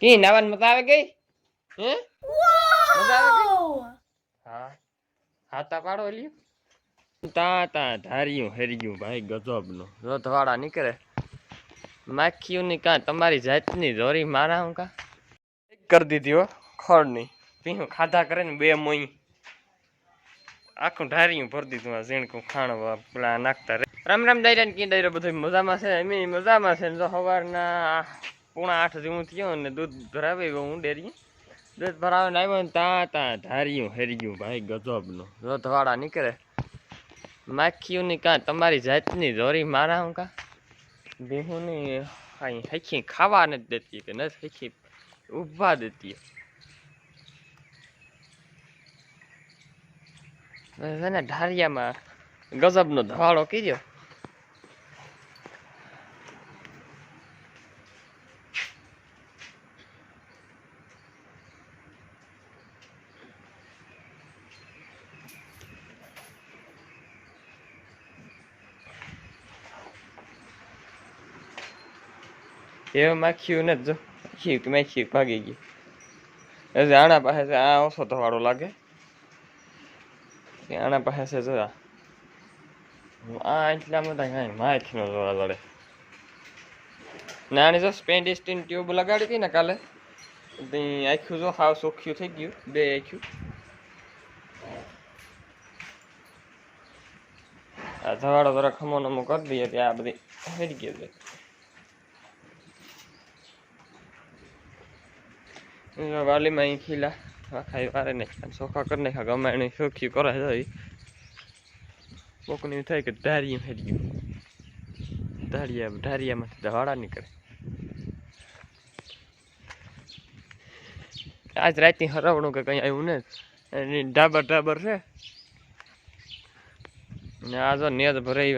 કી નાવાન મજા આવે ગઈ? હે? મજા આવે ગઈ? હા. હાતા પાડો લ્યો. તા તા ધાર્યું હેર્યું ભાઈ ગજબનો. જો ધવાડા નીકળે. માખીઓની કાં તમારી જાતની દોરી મારા હું કા? કરી દીધી હો ખડની પીહું ખાધા કરે ને બે મોઈ આખું ઢાર્યું ભરી દીધું આ ઝીણકું ખાણ પેલા નાખતા રે રામ રામ ડાયરા ને કી ડાયરો બધું મજામાં છે એમ મજામાં છે. ને જો સવારના પૂણા આઠ જેવું થયો ને દૂધ ભરાવી ગયું હું ડેરી દૂધ ભરાવીને આવ્યો ને તા ત્યાં ધાર્યું ગયું ભાઈ ગજબનો. ધવાડા નીકળે. માખીઓની કાં તમારી જાતની દોરી મારા હું કાં? બિહુની કાંઈ હેખી ખાવા નથી દેતી કે નથી હેખી ઊભા દેતી. છે ઢારિયામાં ગજબનો ધવાળો કર્યો. એ માખ્યું ને જો. ખીક માખ્યું ભાગી ગયું. આણા પાસે આ ઓછો ધવાળો લાગે. આના પાસે છે જો આ એટલા બધા કાંઈ માખીનો જોવા લડે. નાની આની જો સ્પેન્ડિસ્ટીન ટ્યુબ લગાડી હતી ને કાલે આખ્યું આખું જો હાવ સોખ્યું થઈ ગયું, બે આખ્યું આ ધવાડો જરા ખમો નમો કરી દઈએ, ત્યાં આ બધી હેરી ગઈ છે જો વાલીમાં અહીં ખીલા. ખાઈ વારે નાખ્યા ચોખા કરી નાખ્યા. ગમે એને સોખ્યું કરાય તો કોકની થાય કે ધારીએ ફેરી ગયું ધારિયા ધારિયામાંથી ધવાડા નીકળે. આજ રાતની હરાવણું કે કંઈ આવ્યું ને, એની ડાબર ડાબર છે. ને આ જો નેદ ભરાઈ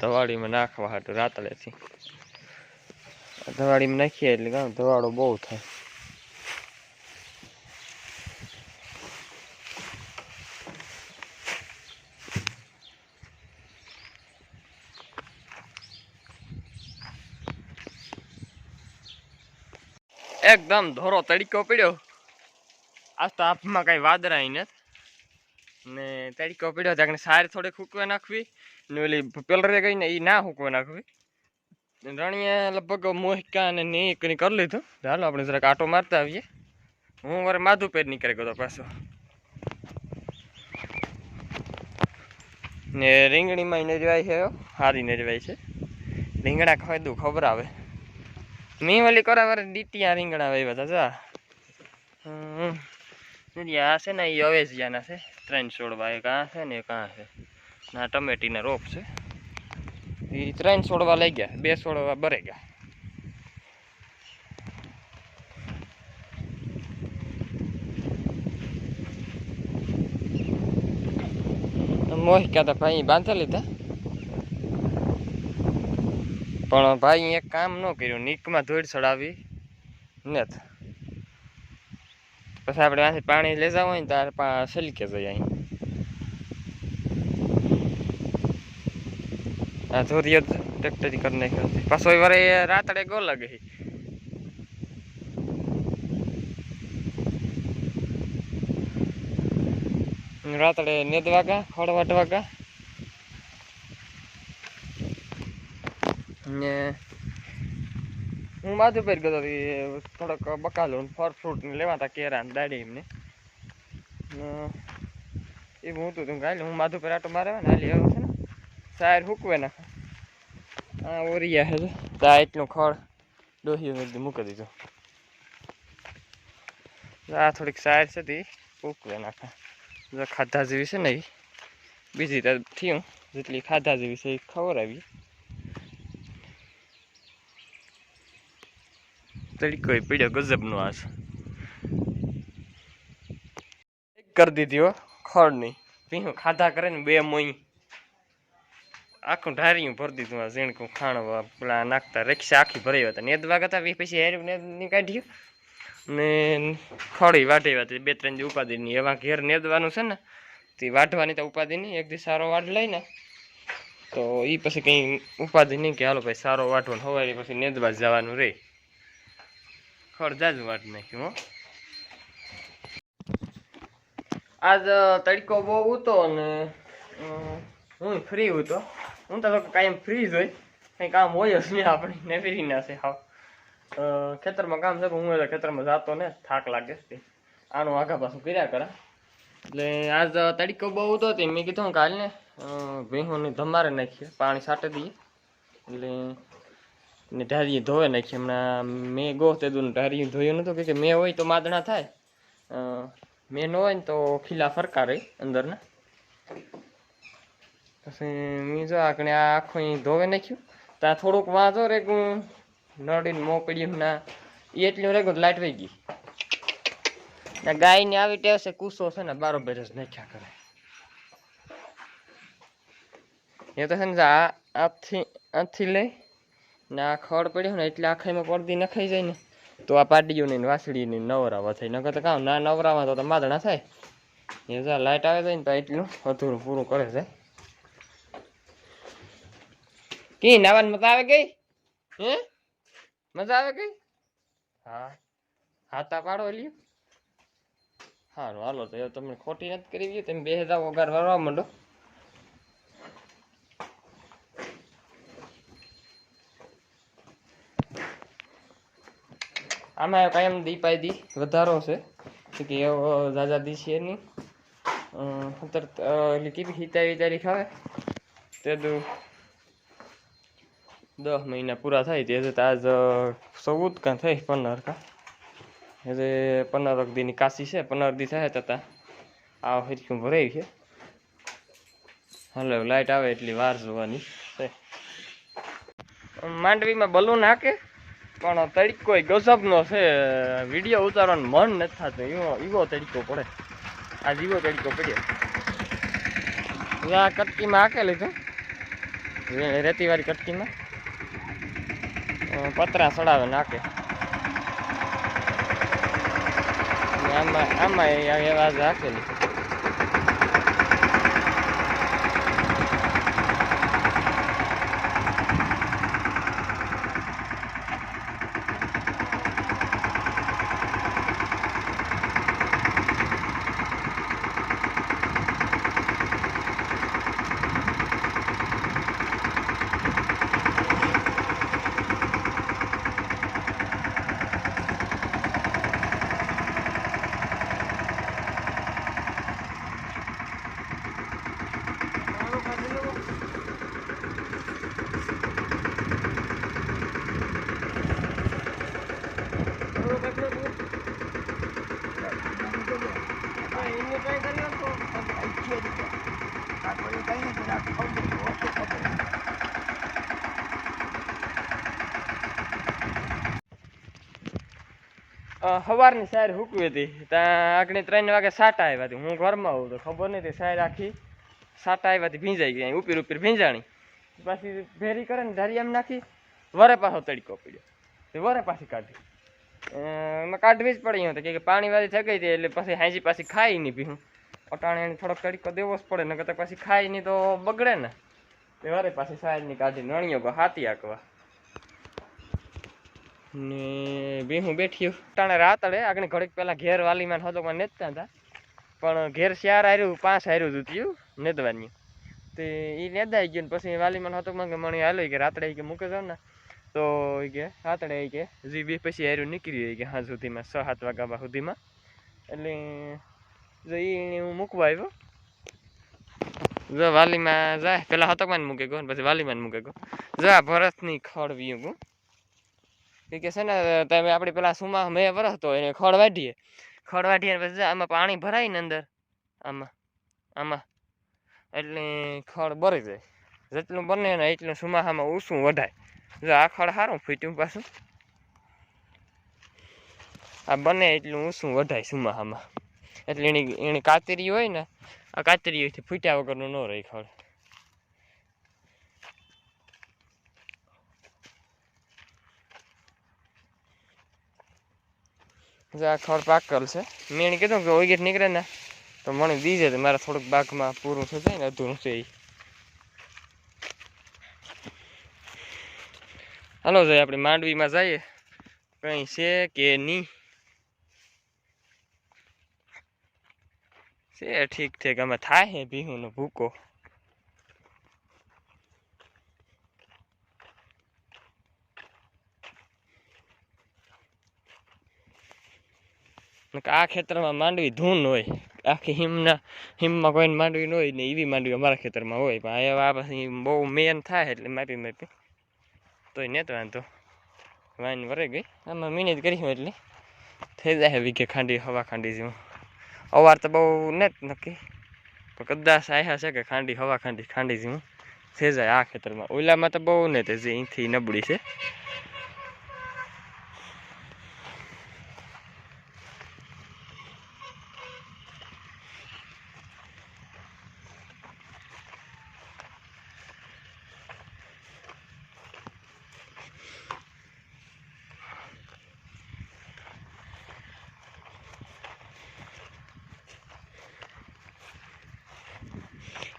ધવાડીમાં નાખવા હતું રાતળેથી ધવાડીમાં નાખીએ એટલે કાં ધવાડો બહુ થાય. એકદમ ધોરો તડીકો પડ્યો. આજ તો આપમાં કઈ વાદરા નથી. ને તડીકો પડ્યો ત્યાં સાર થોડી ફૂકવા નાખવી. ને ઓલી પેલરે ગઈ ને એ ના ફૂકવા નાખવી. રણીએ લગભગ મોહિકા અને ને કરી લીધું. ચાલો આપણે જરાક આટો મારતા આવીએ. હું મારે માધુ પેર નીકળી ગયો પાછો. ને રીંગણીમાં નજવાય છે સારી નજવાય છે. રીંગણા ખાય દઉં ખબર આવે. મેં ઓલી કરાવર ડીટીયા રીંગણા વાવ્યા હતા જા. આ છે ને, એ અવેજિયાના છે. ત્રણ છોડવા એક આ છે ને, એક આ છે. ના ટમેટીના રોપ છે. એ ત્રણ છોડવા લઈ ગયા, બે છોડવા બરે ગયા. મોહિકા તો ભાઈ બાંધેલી લીધા પણ ભાઈ એક કામ ન કર્યું નીકમાં ધૂળ ચડાવી નથી પછી આપણે ત્યાંથી પાણી લઈ જવું હોય ને ત્યારે સલકે જઈએ અહીં આ ધોરીઓ ટ્રેક્ટરી કરી નાખ્યો. પાછો વારે રાતડે ગો લાગે. રાતડે નેદ વાગા ખડ વાટવા ને હું પર ગયો હતો થોડોક બકાલો ફળ ફ્રૂટ ને લેવા હતા કેરા ને દાડી એમને. એ હું તું કાલે હું પર આટો મારે ને હાલી આવ્યો છે ને. સાયર હૂકવે નાખે આ ઓરિયા છે તા એટલું ખળ ડોહ્યું એકદમ મૂકી દીધું. આ થોડીક સાયર છે તે ઉકવે નાખે ખાધા જેવી છે ને બીજી તો થયું, જેટલી ખાધા જેવી છે એ ખવડાવી તડીકો પીડ્યો ગજબનો આ છે કરી દીધી હો ખડની પીહું, ખાધા કરે ને બે મોઈ આખું ઢાર્યું ભરી દીધું આ ઝીણકું ખાણ પેલા નાખતા રિક્ષા આખી ભરાઈ હતા. નેદ વાગતા પછી હેર્યું નેદ કાઢ્યું. ને ખડી વાઢી વાટી બે ત્રણ દી ઉપાધિની. એવા ઘેર નેદવાનું છે ને, તે વાઢવાની તો ઉપાધિની, એક દી સારો વાઢ લઈને તો એ પછી કંઈ ઉપાધિ નહીં કે હાલો ભાઈ સારો વાઢવાનું હવારી પછી નેદવા જવાનું રહે ખડ જ વાટ નાખ્યું હો. આજ તડકો બહુ હતો અને હું ફ્રી હતો હું તો કાંઈ ફ્રી જ હોય. કંઈ કામ હોય જ નહીં આપણે. ને ફ્રી ના છે હા ખેતરમાં કામ છે હું એટલે ખેતરમાં જતો ને થાક લાગે છે. આનું આગા પાછું કર્યા કરા. એટલે આજ તડકો બહુ હતો. મેં કીધું કાલ ભેહોને ધમારે નાખીએ, પાણી છાંટી દઈએ. એટલે ને ઢારીએ ધોવે નાખી હમણાં મેં ગો તે દૂર ઢારીએ ધોયું નહોતું કે મેં હોય તો માદણા થાય. મેં ન હોય ને તો ખીલા ફરકા રહી અંદરના. પછી મેં જો આકણે આ આખું ધોવે નાખ્યું. ત્યાં થોડુંક વાંધો રેગું નડીને મોં પડ્યું ના એ એટલું રેગું લાઇટ વહી ગઈ. ને ગાયને આવી ટેવ છે, કૂસો છે ને બરોબર જ નાખ્યા કરે. એ તો છે ને આથી આથી લઈ. ને આ ખડ પડ્યો ને એટલે આખાઈમાં પડદી નખાઈ જાય ને. તો આ પાડીઓની ને વાસળીની નવરાવા થાય. નકર તો કામ ના નવરાવા તો માદણા થાય. એ જો લાઈટ આવે છે ને તો એટલું અધૂરું પૂરું કરે છે. કી, નાવાની મજા આવે ગઈ? હે? મજા આવે ગઈ? હા. હાથા પાડો લ્યો. સારું હાલો તો તમને ખોટી નથી કરી. તમે બે હજાર વગાર વરવા માંડો. આમાં કાયમ દી પાઈ દી વધારો છે. કે ઝાઝા દી છે નહીં અત્યારે એટલે કેવી હિતાવી તારીખ આવે તે દસ મહિના પૂરા થાય તે આજ ચૌદ કાં થઈ પંદર કાં. એટલે પંદર દીની કાશી છે. પંદર દી થાય તતા. આ હરખું ભરાય છે? હાલો લાઇટ આવે એટલી વાર જોવાની. છે માંડવીમાં બલૂન હાકે? પણ તડકો ગજબનો છે. વીડિયો ઉતારવાનું મન નથી થતું. એવો એવો તડકો પડે. આ જીવો તડકો પડ્યો. આ કટકીમાં હાકેલી છે રેતીવાળી કટકીમાં. પતરા સડાવે નાખે આમાં આમાં એવા જ સવારની સાયર હૂકવી હતી. ત્યાં આગળ ત્રણ વાગે સાટા આવ્યા હતી હું ઘરમાં આવું તો ખબર નહીં તે સાયર આખી સાટા આવ્યા હતી ભીંજાઈ ગઈ ઉપર ઉપર ભીંજાણી. પાછી ભેરી કરે ને ધારી એમ નાખી, વરે પાછો તડકો પડ્યો. વરે પાછી કાઢી. એમાં કાઢવી જ પડી હતી કે પાણી વાળી થઈ ગઈ હતી એટલે પછી હાંજી પાછી ખાઈ નહીં પીવું અટાણે એને થોડોક તડકો દેવો જ પડે, નકર તો પછી ખાઈ નહીં તો બગડે ને. તે વરે પાછી સાયરની કાઢી નણીઓ હાથી આકવા ને બે હું બેઠ્યું ટાણે રાતડે આગળ ઘડીક પહેલાં ઘેર વાલીમાં હતો પણ નેતતા હતા. પણ ઘેર ચાર હાર્યું, પાંચ હાર્યું હતું થયું નેદવાની. તે એ નેદાઈ ગયું પછી વાલીમાં હતો કે મણી હાલો કે રાતડે કે મૂકે જાવ ને. તો એ કે રાતડે કે હજી બે પછી હાર્યું નીકળી કે હા સુધીમાં, છ સાત વાગ્યા સુધીમાં. એટલે જો એ હું મૂકવા આવ્યો. જો વાલીમાં જાય, પેલા હતકમાં મૂકે ગયો પછી વાલીમાં મૂકે ગયો. જો આ ભરતની ખડ વીયું ગયું. કે છે ને, તમે આપણી પેલા સુમા મેં વરસ તો એને ખડ વાઢીએ. ખડ વાઢીએ પછી આમાં પાણી ભરાય ને અંદર. આમાં આમાં. એટલે ખડ બરી જાય. જેટલું બને ને એટલું સુમાહામાં ઊંચું વધાય જો આ ખડ સારું ફીટ્યું પાછું. આ બને એટલું ઊંચું વધાય સુમાહામાં. એટલે એની એની કાતરી હોય ને, આ કાતરી હોય ફૂટ્યા વગરનું ન રહે ખડ. જો આ ખડ પાકલ છે. મેં કીધું કે ઓગેટ નીકળે ને, તો મને દીજે તો મારા થોડુંક બાગમાં પૂરું જાય ને અધૂરું છે એ હાલો જોઈએ આપણે માંડવીમાં જઈએ. કંઈ છે કે નહીં? છે ઠીક ઠીક અમે થાય હે ભીહુનો ભૂકો. આ ખેતરમાં માંડવી ધૂન હોય. આખી હિમના, હિમમાં કોઈને માંડવી ન હોય ને એવી માંડવી અમારા ખેતરમાં હોય. પણ આ પછી બહુ મેન થાય એટલે માપી માપી. તોય ને તો વાંધો. વાઈન વરે ગઈ. આમાં મિનિટ કરી એટલે. થઈ જાય વીઘે ખાંડી, હવા ખાંડી જેવું. અવાર તો બહુ ને જ નક્કી. પણ કદાચ આયા છે કે ખાંડી, હવા ખાંડી ખાંડી જેવું. થઈ જાય આ ખેતરમાં. ઓલામાં તો બહુ ને તે જે અહીંથી નબળી છે.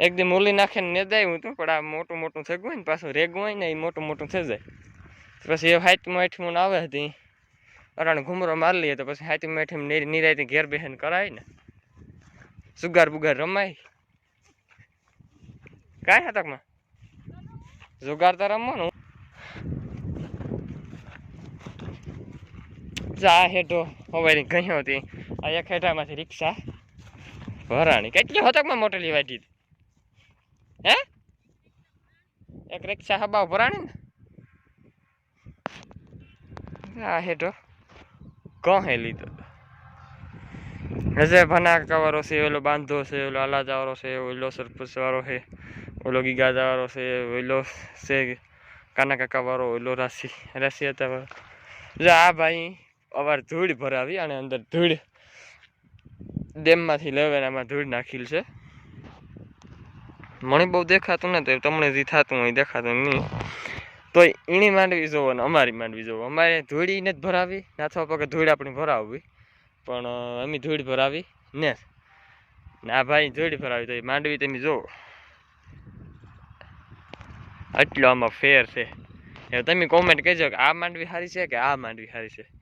એકદમ ઓલી નાખીને હું તો પણ આ મોટું મોટું થઈ ને, પાછું રેગું હોય ને, એ મોટું મોટું થઈ જાય. પછી એ હાથમાં આઠમું આવે હતી. અરાણ ઘૂમરો મારી લઈએ તો પછી હાથમાં આઠમ નિરાયથી ઘેર બેહેન કરાય ને. સુગાર બુગાર રમાય. કાંઈ હાથકમાં જુગાર તો રમવાનું. જા હેઠો હવારી ગયો હતી આ એક હેઠામાંથી રિક્ષા. ભરાણી. કેટલી હતકમાં મોટેલી વાટી હતી? હે? એક રિક્ષા હબા ભરાણી ને? આ હેઠો કહે લીધો. હજે ભના કવારો છે, ઓલો બાંધો છે, ઓલો અલાજાવાળો છે, ઓલો સરપંચ વાળો છે, ઓલો ગીગાજા વાળો છે, ઓલો છે કાના કાકા વાળો ઓલો રાશિ રાશિ હતા જો આ ભાઈ અવાર ધૂળ ભરાવી અને અંદર ધૂળ ડેમમાંથી આમાં ધૂળ નાખેલ છે. મને બહુ દેખાતું નથી તમને જે થતું હોય દેખાતું નહીં. તો એની માંડવી જોવો ને અમારી માંડવી જોવો. અમારે ધૂળી નથી ભરાવી, નાથવા પગે ધૂળ આપણી ભરાવવી. પણ અમે ધૂળ ભરાવી ને ને ભાઈ ધૂળ ભરાવી તો એ માંડવી તમે જોવો. આટલો આમાં ફેર છે. તમે કોમેન્ટ કહેજો કે આ માંડવી સારી છે કે આ માંડવી સારી છે?